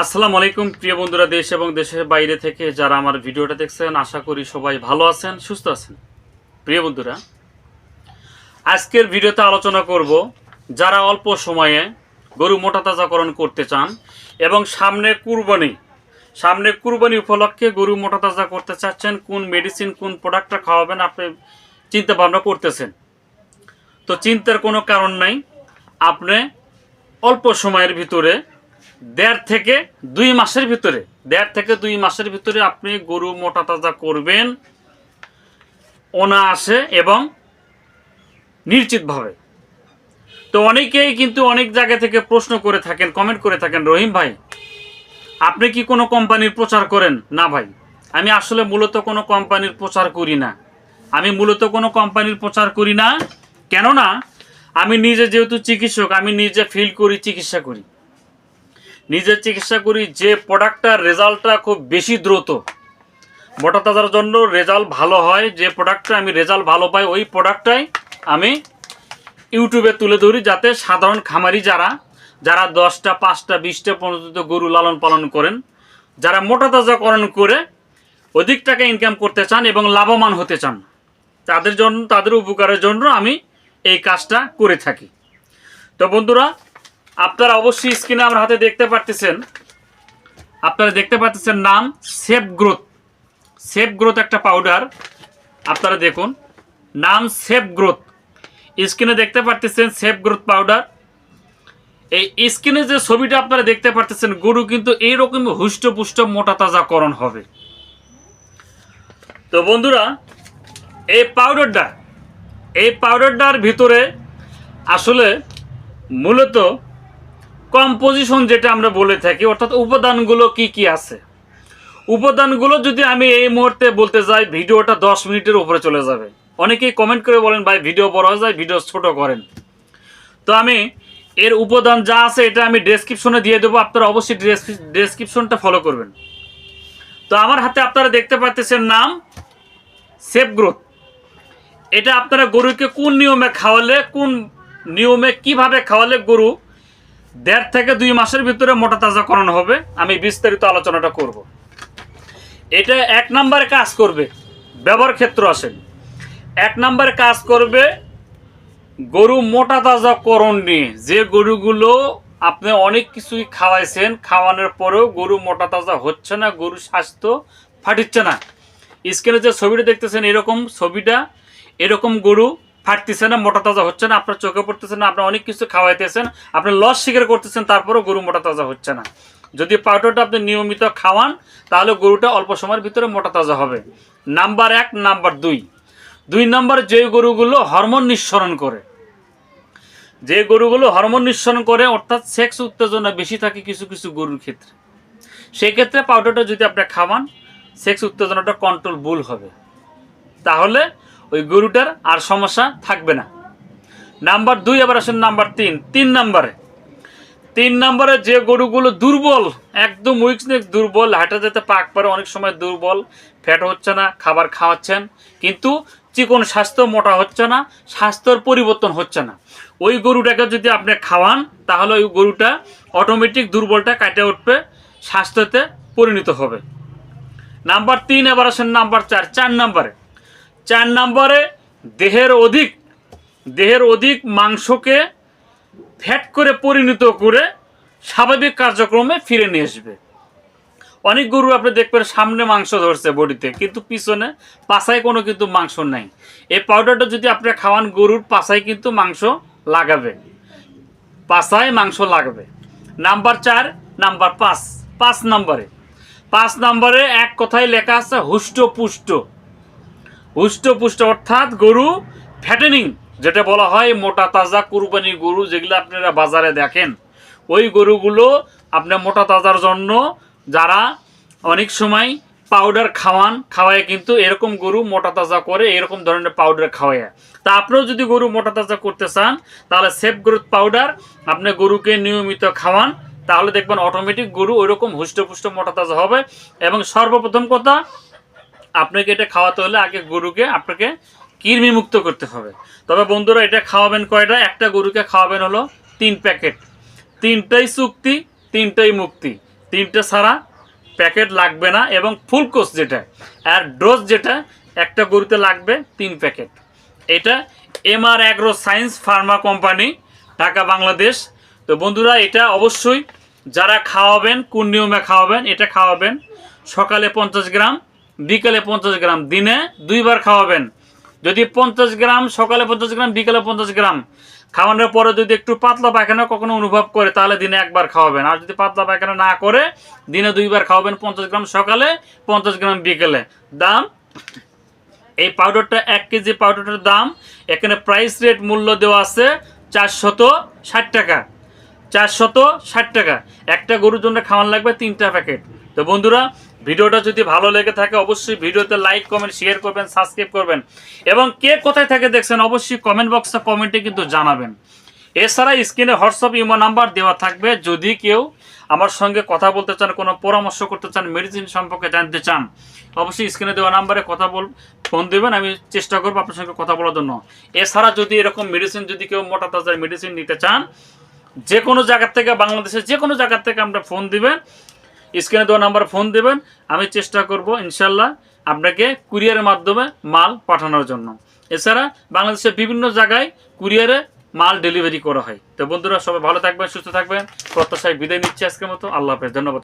আসসালামু আলাইকুম, প্রিয় বন্ধুরা, দেশ এবং দেশের বাইরে থেকে যারা আমার ভিডিওটা দেখছেন, আশা করি সবাই ভালো আছেন, সুস্থ আছেন। প্রিয় বন্ধুরা, আজকের ভিডিওতে আলোচনা করব যারা অল্প সময়ে গরু মোটা তাজাকরণ করতে চান এবং সামনে কুরবানি সামনে কুরবানি উপলক্ষে গরু মোটা তাজা করতে চাচ্ছেন, কোন মেডিসিন কোন প্রোডাক্টটা খাওয়াবেন, আপনি চিন্তা ভাবনা করতেছেন। তো চিন্তার কোনো কারণ নাই, আপনি অল্প সময়ের ভিতরে দেড় থেকে দুই মাসের ভিতরে, দেড় থেকে দুই মাসের ভিতরে আপনি গরু মোটা তাজা করবেন অনায়াসে এবং নিশ্চিতভাবে। তো অনেকেই কিন্তু অনেক জায়গা থেকে প্রশ্ন করে থাকেন কমেন্ট করে থাকেন, রহিম ভাই, আপনি কি কোনো কোম্পানির প্রচার করেন? না ভাই, আমি আসলে মূলত কোনো কোম্পানির প্রচার করি না। আমি মূলত কোনো কোম্পানির প্রচার করি না? কেননা, আমি নিজে যেহেতু চিকিৎসক, আমি নিজে ফিল করি, চিকিৎসা করি। নিজে চিকিৎসা করি, যে প্রোডাক্টটার রেজাল্টটা খুব বেশি দ্রুত। মোটা তাজার জন্য রেজাল্ট ভালো হয়, যে প্রোডাক্টটা আমি রেজাল্ট ভালো পাই, ওই প্রোডাক্টটাই আমি ইউটিউবে তুলে ধরি, যাতে সাধারণ খামারি যারা যারা দশটা, পাঁচটা, বিশটা পর্যন্ত গরু লালন পালন করেন, যারা মোটা তাজাকরণ করে অধিক টাকা ইনকাম করতে চান এবং লাভবান হতে চান, তাদের জন্য, তাদের উপকারের জন্য আমি এই কাজটা করে থাকি। তো বন্ধুরা আপনারা অবশ্যই স্ক্রিনে আমার হাতে দেখতে পারতেছেন। আপনারা দেখতে পাচ্ছেন নাম সেফ গ্রোথ সেফ গ্রোথ একটা পাউডার আপনারা দেখুন, নাম সেফ গ্রোথ স্ক্রিনে দেখতে পারতেছেন সেফ গ্রোথ পাউডার এই স্ক্রিনে যে ছবিটা আপনারা দেখতে পারতেছেন, গরু কিন্তু এইরকম হুষ্টপুষ্ট মোটা তাজাকরণ হবে। তো বন্ধুরা, এই পাউডারটা এই পাউডারটার ভিতরে আসলে মূলত কম্পোজিশন যেটা আমরা বলে থাকি, অর্থাৎ উপাদানগুলো কি কি আছে? উপাদানগুলো যদি আমি এই মুহূর্তে বলতে যাই, ভিডিওটা দশ মিনিটের উপরে চলে যাবে। অনেকেই কমেন্ট করে বলেন, ভাই, ভিডিও বড় হয়ে যায়, ভিডিও ছোট করেন। তো আমি এর উপাদান যা আছে, এটা আমি ডেসক্রিপশনে দিয়ে দেবো। আপনারা অবশ্যই ডেসক্রিপশনটা ফলো করবেন। তো আমার হাতে আপনারা দেখতে পাচ্ছেন নাম সেফ গ্রোথ এটা আপনারা গরুকে কোন নিয়মে খাওয়ালে, কোন নিয়মে কীভাবে খাওয়ালে গরু দেড় থেকে দুই মাসের ভিতরে মোটা তাজাকরণ হবে। আমি বিস্তারিত আলোচনাটা করব। এটা এক নম্বরে কাজ করবে। ব্যবহার ক্ষেত্র আসেন। এক নম্বরে কাজ করবে গরু মোটা তাজাকরণ নিয়ে। যে গরুগুলো আপনি অনেক কিছুই খাওয়াইছেন, খাওয়ানোর পরেও গরু মোটা তাজা হচ্ছে না গরু স্বাস্থ্য ফাটিচ্ছে না। স্ক্রিনে যে ছবিটা দেখতেছেন, এরকম ছবিটা, এরকম গরু ফাটতেছে না, মোটা তাজা হচ্ছে না, আপনার চোখে পড়তেছে না, আপনার অনেক কিছু খাওয়াইতেছেন, আপনি লস স্বীকার করতেছেন, তারপরেও গরু মোটা তাজা হচ্ছে না। যদি পাউডারটা আপনি নিয়মিত খাওয়ান, তাহলে গরুটা অল্প সময়ের ভিতরে মোটা তাজা হবে। নাম্বার এক, নাম্বার দুই। দুই নাম্বার, যে গরুগুলো হরমোন নিঃসরণ করে। যে গরুগুলো হরমোন নিঃসরণ করে, অর্থাৎ সেক্স উত্তেজনা বেশি থাকে কিছু কিছু গরুর ক্ষেত্রে। সেক্ষেত্রে পাউডারটা যদি আপনি খাওয়ান সেক্স উত্তেজনাটা কন্ট্রোল ভুল হবে। তাহলে ওই গরুটার আর সমস্যা থাকবে না। নাম্বার দুই, আবার আসেন নাম্বার তিন। তিন নাম্বারে। তিন নম্বরে যে গরুগুলো দুর্বল, একদম উইকনেস দুর্বল, হাঁটা যেতে পাক পারে, অনেক সময় দুর্বল ফ্যাট হচ্ছে না, খাবার খাওয়াচ্ছেন, কিন্তু চিকন স্বাস্থ্য মোটা হচ্ছে না, স্বাস্থ্যর পরিবর্তন হচ্ছে না। ওই গরুটাকে যদি আপনি খাওয়ান, তাহলে ওই গরুটা অটোমেটিক দুর্বলটা কাটে উঠবে, স্বাস্থ্যতে পরিণত হবে। নাম্বার তিন এবার আসেন নাম্বার চার। চার নাম্বারে। চার নাম্বারে দেহের অধিক দেহের অধিক মাংসকে ফ্যাট করে পরিণত করে স্বাভাবিক কার্যক্রমে ফিরে নিয়ে আসবে। অনেক গরু আপনি দেখবেন সামনে মাংস ধরছে বডিতে, কিন্তু পিছনে পাছায় কোনো কিন্তু মাংস নাই। এই পাউডারটা যদি আপনি খাওয়ান, গরুর পাছায় কিন্তু মাংস লাগাবে। পাছায় মাংস লাগবে। নাম্বার চার, নাম্বার পাঁচ পাঁচ নম্বরে। পাঁচ নম্বরে এক কথায় লেখা আছে হুষ্ট পুষ্ট হুষ্টপুষ্ট অর্থাৎ গরু ফ্যাটেনিং যেটা বলা হয় মোটা তাজা কুরবানি গরু, যেগুলো আপনারা বাজারে দেখেন। ওই গরুগুলো আপনার মোটা তাজার জন্য যারা অনেক সময় পাউডার খাওয়ান, খাওয়ায় কিন্তু এরকম গরু মোটা তাজা করে এরকম ধরনের পাউডার খাওয়ায়। তা আপনিও যদি গরু মোটা তাজা করতে চান, তাহলে সেফ গ্রোথ পাউডার আপনি গরুকে নিয়মিত খাওয়ান, তাহলে দেখবেন অটোমেটিক গরু ওইরকম হুষ্টপুষ্ট মোটা তাজা হবে। এবং সর্বপ্রথম কথা আপনাকে এটা খাওয়াতে হলে আগে গরুকে আপনাকে কৃমি মুক্ত করতে হবে। তবে বন্ধুরা, এটা খাওয়াবেন কয়টা? একটা গরুকে খাওয়াবেন হলো তিন প্যাকেট। তিনটাই চুক্তি, তিনটাই মুক্তি। তিনটে ছাড়া প্যাকেট লাগবে না এবং ফুল কোর্স যেটা, আর ডোজ যেটা, একটা গরুতে লাগবে তিন প্যাকেট। এটা MR agro science pharma company, Dhaka, Bangladesh. তো বন্ধুরা, এটা অবশ্যই যারা খাওয়াবেন কোন নিয়মে খাওয়াবেন, এটা খাওয়াবেন। সকালে পঞ্চাশ গ্রাম বিকালে পঞ্চাশ গ্রাম, দিনে দুইবার খাওয়াবেন। যদি পঞ্চাশ গ্রাম, সকালে পঞ্চাশ গ্রাম, বিকালে পঞ্চাশ গ্রাম খাওয়ানোর পরে যদি একটু পাতলা পায়খানা কখনো অনুভব করে, তাহলে দিনে একবার খাওয়াবেন। আর যদি পাতলা পায়খানা না করে, দিনে দুইবার খাওয়াবেন পঞ্চাশ গ্রাম সকালে, পঞ্চাশ গ্রাম বিকেলে। দাম, এই পাউডারটা এক কেজি পাউডারটার দাম, এখানে প্রাইস রেট মূল্য দেওয়া আছে চারশত ষাট টাকা। চারশত ষাট টাকা। একটা গরুর জন্য খাওয়ান লাগবে তিনটা প্যাকেট। তো বন্ধুরা ভিডিওটা যদি ভালো লেগে থাকে, অবশ্যই ভিডিওতে লাইক কমেন্ট শেয়ার করবেন সাবস্ক্রাইব করবেন। এবং কে কোথায় থেকে দেখছেন, অবশ্যই কমেন্ট বক্সে কমেন্টে কিন্তু জানাবেন। এছাড়া স্ক্রিনে হোয়াটসঅ্যাপ ইমো নাম্বার দেওয়া থাকবে। যদি কেউ আমার সঙ্গে কথা বলতে চান, কোনো পরামর্শ করতে চান মেডিসিন সম্পর্কে জানতে চান, অবশ্যই স্ক্রিনে দেওয়া নাম্বারে কথা বল ফোন দেবেন, আমি চেষ্টা করব আপনার সঙ্গে কথা বলার জন্য। এছাড়া যদি এরকম মেডিসিন যদি কেউ মোটা তাজার মেডিসিন নিতে চান যে কোনো জায়গার থেকে, বাংলাদেশের যে কোনো জায়গার থেকে আমরা ফোন দিবেন স্ক্রিনে দেওয়া নাম্বার ফোন দেবেন, আমি চেষ্টা করব ইনশাল্লাহ আপনাকে কুরিয়ারের মাধ্যমে মাল পাঠানোর জন্য। এছাড়া বাংলাদেশের বিভিন্ন জায়গায় কুরিয়ারে মাল ডেলিভারি করা হয়। তো বন্ধুরা, সবাই ভালো থাকবেন, সুস্থ থাকবেন। প্রত্যাশায় বিদায় নিচ্ছে আজকের মতো। আল্লাহ হাফেজ। ধন্যবাদ।